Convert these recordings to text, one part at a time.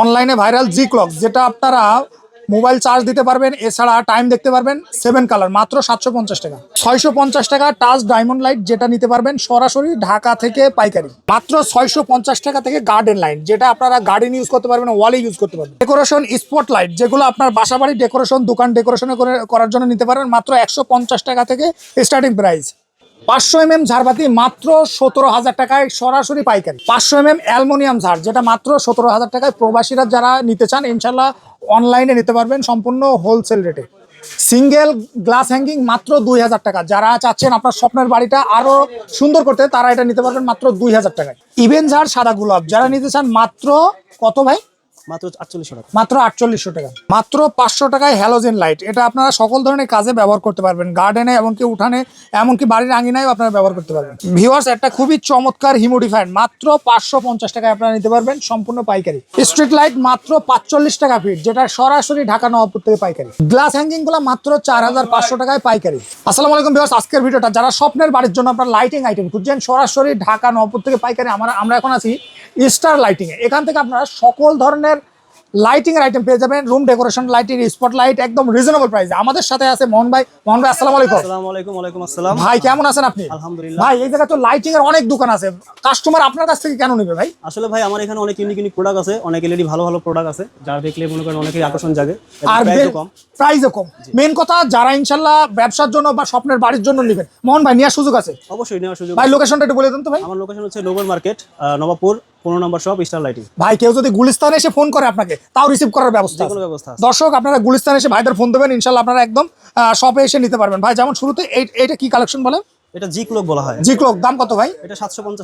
অনলাইনে ভাইরাল জি ক্লক যেটা আপনারা মোবাইল চার্জ দিতে পারবেন, এছাড়া টাইম দেখতে পারবেন সেভেন কালার মাত্র সাতশো পঞ্চাশ টাকা। ছয়শো পঞ্চাশ টাকা টাচ ডায়মন্ড লাইট যেটা নিতে পারবেন সরাসরি ঢাকা থেকে পাইকারি। মাত্র ছয়শো পঞ্চাশ টাকা থেকে গার্ডেন লাইট যেটা আপনারা গার্ডেন ইউজ করতে পারবেন ওয়ালে ইউজ করতে পারবেন। ডেকোরেশন স্পট লাইট যেগুলো আপনার বাসা বাড়ি ডেকোরেশন দোকান ডেকোরেশনে করে, করার জন্য নিতে পারবেন মাত্র একশো পঞ্চাশ টাকা থেকে স্টার্টিং প্রাইস পাঁচশো এম এম ঝাড়বাতি মাত্র সতেরো হাজার টাকায় সরাসরি পাইকারি। পাঁচশো এম এম অ্যালমোনিয়াম ঝাড়, যেটা মাত্র সতেরো হাজার টাকায় প্রবাসীরা যারা নিতে চান, ইনশাল্লাহ অনলাইনে নিতে পারবেন সম্পূর্ণ হোলসেল রেটে সিঙ্গেল গ্লাস হ্যাঙ্গিং মাত্র দুই হাজার টাকা। যারা চাচ্ছেন আপনার স্বপ্নের বাড়িটা আরও সুন্দর করতে, তারা এটা নিতে পারবেন মাত্র দুই হাজার টাকায়। ইভেন ঝাড়, সাদা গোলাপ। যারা নিতে চান মাত্র কত ভাই? মাত্র আটচল্লিশশো মাত্র পাঁচশো টাকায় হ্যালোজেন লাইট। এটা আপনারা সকল ধরনের কাজে ব্যবহার করতে পারবেন। গার্ডেনে এমনকি উঠানে, এমনকি বাড়ির আপনারা ব্যবহার করতে পারবেন। একটা খুবই চমৎকার মাত্র পাঁচশো পঞ্চাশ টাকায় আপনারা নিতে পারবেন সম্পূর্ণ পাইকারি। স্ট্রিট লাইট মাত্র পাঁচচল্লিশ টাকা ফিট যেটা সরাসরি ঢাকা নবাবপুর থেকে পাইকারি। গ্লাস হ্যাঙ্গিংগুলো মাত্র চার হাজার পাঁচশো টাকায় পাইকারি। আসসালামু আলাইকুম ভিউয়ার্স আজকের ভিডিওটা যারা স্বপ্নের বাড়ির জন্য আপনার লাইটিং আইটেম খুঁজছেন, সরাসরি ঢাকা নবাবপুর থেকে পাইকারি আমরা আমরা এখন আছি স্টার লাইটিং এখান থেকে আপনারা সকল ধরনের লাইটিং এর আইটেম পেয়ে যাবেন। Room decoration lighting spot light একদম রিজনেবল প্রাইসে আমাদের সাথে আছে মোহন ভাই। মোহন ভাই আসসালামু আলাইকুম। আসসালামু আলাইকুম ওয়ালাইকুম আসসালাম। ভাই কেমন আছেন আপনি? আলহামদুলিল্লাহ। ভাই এই জায়গা তো লাইটিং এর অনেক দোকান আছে। কাস্টমার আপনার কাছ থেকে কেন নেবে ভাই? আসলে ভাই আমার এখানে অনেক ইউনিক ইউনিক প্রোডাক্ট আছে। অনেক এলইডি ভালো ভালো প্রোডাক্ট আছে। যারা দেখলে মনে করেন অনেকেই আকর্ষণ জাগে। আর কম। প্রাইসও কম। মেন কথা যারা ইনশাল্লাহ ব্যবসার জন্য বা স্বপ্নের বাড়ির জন্য নেবেন। মোহন ভাই নেওয়ার সুযোগ আছে? অবশ্যই নেওয়ার সুযোগ ভাই লোকেশনটা একটু বলে দেন তো ভাই। আমার লোকেশন হচ্ছে নোবেল মার্কেট নবাবপুর। পনেরো নম্বর শপ স্টার লাইটিং ভাই কেউ যদি গুলিস্তানে এসে ফোন করে আপনাকে তাও রিসিভ করার ব্যবস্থা কোনো ব্যবস্থা দর্শক আপনারা গুলিস্তানে এসে ভাইদের ফোন দেবেন ইনশাল্লাহ আপনারা একদম শপে এসে নিতে পারবেন। ভাই যেমন শুরুতে এই- এইটা কি কালেকশন বলে এটা জিকলোক বলা হয়। জিক্লক দাম কত ভাই? এটা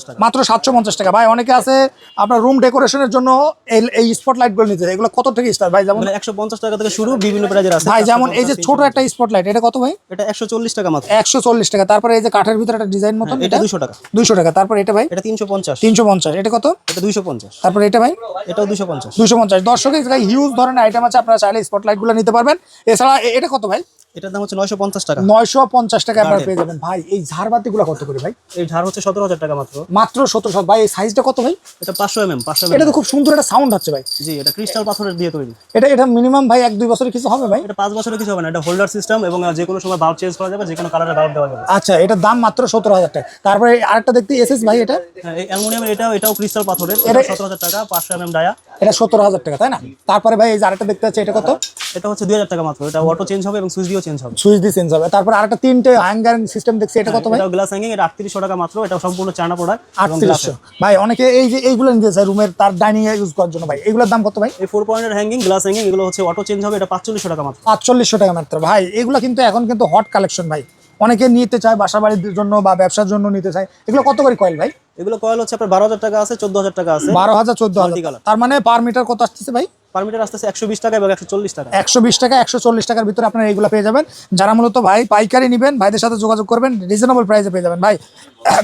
টাকা। মাত্র সাতশো পঞ্চাশ টাকা। ভাই অনেকে আছে আপনার রুম ডেকোরেশনের জন্য এই- এই স্পটলাইটগুলো নিতে এগুলো কত থেকে স্টার ভাই যেমন মানে একশো পঞ্চাশ টাকা থেকে শুরু বিভিন্ন প্রাইজের আছে। ভাই যেমন এই যে ছোট একটা স্পটলাইট এটা কত ভাই? এটা একশো চল্লিশ টাকা মাত্র। একশো চল্লিশ টাকা। তারপরে এই যে কাঠের ভিতরে একটা ডিজাইন মতন এটা এটা দুশো টাকা। দুইশো টাকা। তারপর এটা ভাই? এটা তিনশো পঞ্চাশ। তিনশো পঞ্চাশ। এটা কত? এটা দুইশো পঞ্চাশ। তারপর এটা ভাই? এটাও দুশো পঞ্চাশ। দুশো পঞ্চাশ। দর্শক এই হিউজ ধরনের আইটেম আছে। আপনারা চাইলে স্পটলাইটগুলো নিতে পারবেন। এছাড়া এটা কত ভাই? এটার দাম হচ্ছে নয়শো পঞ্চাশ টাকা। নয়শো পঞ্চাশ টাকা আপনারা পেয়ে যাবেন। ভাই এই ঝাড়বাতি গুলো কত করে ভাই? এই ঝাড় হচ্ছে সতেরো হাজার টাকা মাত্র। মাত্র সতেরো ভাই এই সাইজটা কত ভাই? এটা পাঁচশো এম এম পাঁচশো এটা তো খুব সুন্দর একটা সাউন্ড হচ্ছে ভাই। জি এটা ক্রিস্টাল পাথরের দিয়ে তৈরি। এটা এটা মিনিমাম ভাই এক দুই বছরের কিছু হবে ভাই? এটা পাঁচ বছরের কিছু হবে না এটা হোল্ডার সিস্টেম এবং যে কোনো সময় বাল্ব চেঞ্জ করা যাবে যে কোনো কালারের বাল্ব দেওয়া যাবে। আচ্ছা এটার দাম মাত্র সতেরো হাজার টাকা। তারপরে আরেকটা দেখতে এসএস ভাই এটা? হ্যাঁ, এই অ্যালুমিনিয়ামের এটাও এটাও ক্রিস্টাল পাথরের এটা এটা- সতেরো হাজার টাকা পাঁচশো এম এম ডায়া। এটা সতেরো হাজার টাকা তাই না? তারপরে ভাই এই যে আরেকটা দেখতে পাচ্ছি এটা কত? এটা হচ্ছে দুই হাজার টাকা মাত্র। এটা অটো চেঞ্জ হবে এবং সুইচ দিয়েও চেঞ্জ হবে। সুইচ দিয়ে চেঞ্জ হবে। তারপরে আরেকটা তিনটে হ্যাঙ্গার সিস্টেম দেখছি এটা কত ভাই? গ্লাস হ্যাঙ্গিং এটা আটত্রিশশো টাকা মাত্র। এটা সম্পূর্ণ চায়না প্রোডাক্ট আটত্রিশশো। ভাই অনেকে এই যে এইগুলো নিতে চায় রুমের তার ডাইনিং এ ইউজ করার জন্য ভাই। এগুলোর দাম কত ভাই? এই ফোর পয়েন্টের হ্যাঙ্গিং গ্লাস হ্যাঙ্গিং এগুলো হচ্ছে অটো চেঞ্জ হবে এটা পাঁচচল্লিশশো টাকা মাত্র। পাঁচচল্লিশশো টাকা মাত্র। ভাই এগুলো কিন্তু এখন কিন্তু হট কালেকশন ভাই। অনেকে নিতে চায় বাসা বাড়ির জন্য বা ব্যবসার জন্য নিতে চায়। এগুলো কত করে কয়েল ভাই? এগুলো কয়েল হচ্ছে আপনার বারো হাজার টাকা আছে চোদ্দ হাজার টাকা আছে। বারো হাজার চোদ্দ হাজার। তার মানে পার মিটার কত আসতেছে ভাই? পার মিটার আসতেছে একশো বিশ টাকা এবং একশো চল্লিশ টাকা। একশো বিশ টাকা একশো চল্লিশ টাকার ভিতরে আপনারা এইগুলো পেয়ে যাবেন। যারা মূলত ভাই পাইকারি নেবেন ভাইদের সাথে যোগাযোগ করবেন রিজনেবল প্রাইসে পেয়ে যাবেন। ভাই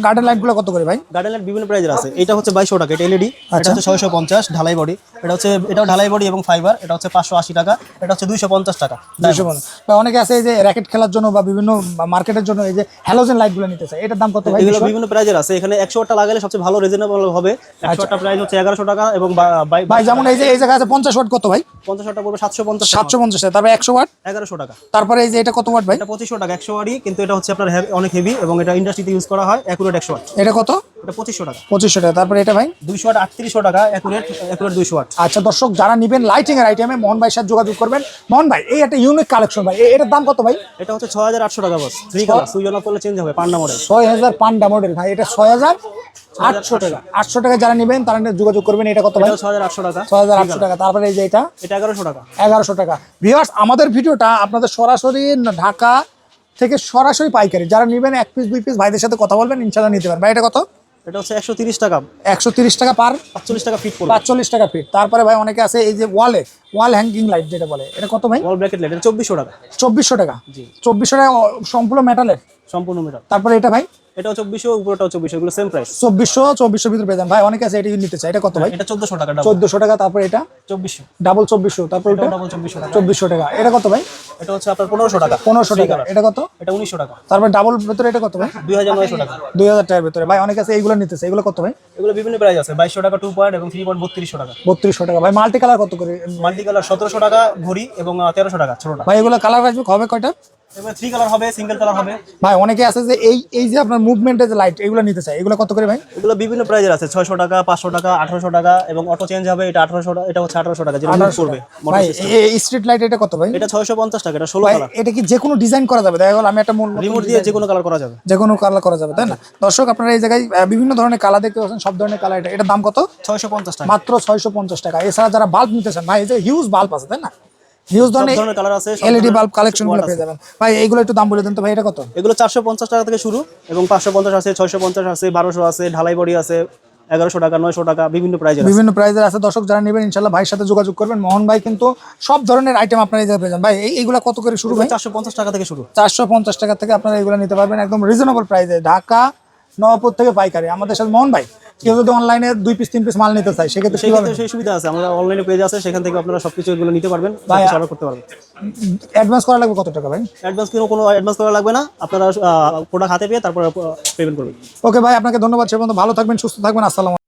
গার্ডেন লাইটগুলো কত করে ভাই? গার্ডেনের বিভিন্ন প্রাইজের আছে। এটা হচ্ছে বাইশশো টাকা এটা এলইডি আচ্ছা। এটা হচ্ছে ছয়শো পঞ্চাশ ঢালাই বডি এটা হচ্ছে এটাও ঢালাই বডি এবং ফাইবার এটা হচ্ছে পাঁচশো আশি টাকা এটা হচ্ছে দুইশো পঞ্চাশ টাকা। দুইশো পঞ্চাশ। বা অনেকে আছে এই যে র্যাকেট খেলার জন্য বা বিভিন্ন মার্কেটের জন্য এই যে হ্যালোজেন লাইটগুলো নিতে চায়। এটার দাম কত ভাই? এগুলো বিভিন্ন প্রাইজের আছে। এখানে একশো ওয়াটটা লাগালে সবচেয়ে ভালো রিজনেবল হবে। আচ্ছা। একশো ওয়াটটা প্রাইস হচ্ছে এগারোশো টাকা এবং ভাই যেমন এই যে এই জায়গায় আছে পঞ্চাশ ওয়াট কত ভাই? পঞ্চাশ ওয়াটটা পড়বে সাতশো পঞ্চাশ সাতশো পঞ্চাশ টাকা। তারপরে একশো ওয়াট? এগারোশো টাকা। তারপরে এই যে এটা কত ওয়াট ভাই? এটা পঁচিশশো টাকা একশো ওয়াটই কিন্তু এটা হচ্ছে আপনার অনেক হেভি এবং এটা ইন্ডাস্ট্রিতে ইউজ করা হয় অ্যাকুরেট একশো ওয়াট। এটা কত? এটা পঁচিশশো টাকা। পঁচিশশো টাকা। তারপরে এটা ভাই? দুইশো আটত্রিশশো টাকা দুইশো ওয়াট আচ্ছা দর্শক যারা নিবেন লাইটিং এর আইটেমে মোহন সাথে যোগাযোগ করবেন। মোহন ভাই এই একটা ইউনিক কালেকশন ভাই। এটার দাম কত ভাই? এটা হচ্ছে ছয় হাজার আটশো টাকা boss three colour switch on করলে চেঞ্জ হবে পান্ডা মডেল ছয় হাজার পান্ডা মডেল ভাই এটা ছয় হাজার আটশো টাকা। আটশো টাকা যারা নেবেন তারা যোগাযোগ করবেন। এটা কত ভাই? ছয় হাজার আটশো টাকা। ছয় হাজার আটশো টাকা। তারপরে এই যে এটা? এটা এগারোশো টাকা। এগারোশো টাকা। আমাদের ভিডিওটা আপনাদের সরাসরি ঢাকা থেকে সরাসরি পাইকারি। যারা নেবেন এক পিস দুই পিস ভাইদের সাথে কথা বলবেন ইনশাল্লাহ নিতে পারেন ভাই এটা কত? এটা হচ্ছে একশো তিরিশ টাকা। একশো তিরিশ টাকা পার পাঁচচল্লিশ টাকা ফিট পাঁচচল্লিশ টাকা ফিট তারপরে ভাই অনেকে আছে এই যে ওয়ালে ওয়াল হ্যাঙ্গিং লাইট যেটা বলে এটা কত ভাই? ওয়াল ব্র্যাকেট লাইট এটা চব্বিশশো টাকা। চব্বিশশো টাকা। জি। চব্বিশশো টাকা সম্পূর্ণ মেটালের সম্পূর্ণ মিটার তারপরে এটা ভাই? এটা চব্বিশশো উপরটাও চব্বিশশো এগুলো সেম প্রাইস চব্বিশশো চব্বিশশো ভিতরে পেয়ে ভাই অনেকে আছে এটা নিতে চাই এটা কত ভাই? এটা চোদ্দশো টাকা চোদ্দশো টাকা তারপরে এটা? চব্বিশশো। ডাবল চব্বিশশো তারপর এটা ডাবল চব্বিশশো টাকা। চব্বিশশো টাকা। এটা কত ভাই? এটা হচ্ছে আপনার পনেরোশো টাকা। পনেরোশো টাকা। এটা কত? এটা উনিশশো টাকা। তারপর ডাবল ভিতরে এটা কত ভাই? দুই হাজার নয়শো টাকা। দুই হাজার টাকার ভিতরে। ভাই অনেকে আছে এইগুলো নিতে চাই এগুলো কত ভাই? এগুলো বিভিন্ন প্রাইস আছে। বাইশশো টাকা টু পয়েন্ট এবং থ্রি পয়েন্ট বত্রিশশো টাকা। বত্রিশশো টাকা। ভাই মাল্টি কালার কত করে? মাল্টি কালার সতেরোশো টাকা ঘড়ি এবং তেরোশো টাকা ছোটটা ভাই এগুলো কালার আসবে হবে কয়টা? হবে সিঙ্গেল কালার হবে। ভাই অনেকে আছে যে এই এই যে আপনার মুভমেন্টের যে লাইট এগুলো নিতে চাই এগুলো কত করে ভাই? এগুলো বিভিন্ন প্রাইজের আছে ছয়শো টাকা পাঁচশো টাকা আঠারোশো টাকা এবং অটো চেঞ্জ হবে এটা আঠারোশো টাকা এটা হচ্ছে আঠারোশো টাকা যেটা move করবে ভাই এই স্ট্রিট লাইট এটা কত ভাই? এটা ছয়শো পঞ্চাশ টাকা এটা ষোলো ভাই কালার এটা কি যে কোনো ডিজাইন করা যাবে? দেখা গেল আমি একটা রিমোট দিয়ে যে কোনো কালার করা যাবে। যে কোনো কালার করা যাবে তাই না? দর্শক আপনারা এই জায়গায় বিভিন্ন ধরনের কালার দেখতে পাচ্ছেন সব ধরনের কালার এটা। এটার দাম কত? ছয়শো পঞ্চাশ টাকা। মাত্র ছয়শো পঞ্চাশ টাকা। এছাড়া যারা বাল্ব নিতে চান ভাই এই যে হিউজ বাল্ব আছে তাই না? হিউজ ধরনের কালার আছে এলইডি বাল্ব পেয়ে যাবেন। ভাই এইগুলো একটু দাম বলে দেন তো ভাই এটা কত? এগুলো চারশো পঞ্চাশ টাকা থেকে শুরু এবং পাঁচশো পঞ্চাশ আছে ছয়শো পঞ্চাশ আছে বারোশো আছে ঢালাই বডি আছে এগারোশো টাকা নয়শো টাকা বিভিন্ন প্রাইজের বিভিন্ন প্রাইজের আছে। দর্শক যারা নেবেন ইনশাল্লাহ ভাইয়ের সাথে যোগাযোগ করবেন। মোহন ভাই কিন্তু সব ধরনের আইটেম আপনারা এই পেয়ে যান ভাই এই- এইগুলা কত করে শুরু ভাই? চারশো পঞ্চাশ টাকা থেকে শুরু। চারশো পঞ্চাশ টাকা থেকে আপনারা এগুলো নিতে পারবেন একদম রিজনেবল প্রাইসে ঢাকা নবাবপুর থেকে পাইকারি। আমাদের সাথে মোহন ভাই কেউ যদি অনলাইনে দুই পিস তিন পিস মাল নিতে চাই সেক্ষেত্রে সেই সেই সুবিধা আছে। আমাদের অনলাইনে পেজ আছে সেখান থেকে আপনারা সবকিছু এগুলো নিতে পারবেন ভাই, অর্ডার করতে পারবেন। অ্যাডভান্স করা লাগবে কত টাকা ভাই? অ্যাডভান্স কোনো কোনো অ্যাডভান্স করা লাগবে না আপনারা প্রোডাক্ট হাতে পেয়ে তারপর পেমেন্ট করবেন। ওকে ভাই আপনাকে ধন্যবাদ সে পর্যন্ত। ভালো থাকবেন সুস্থ থাকবেন আসসালাম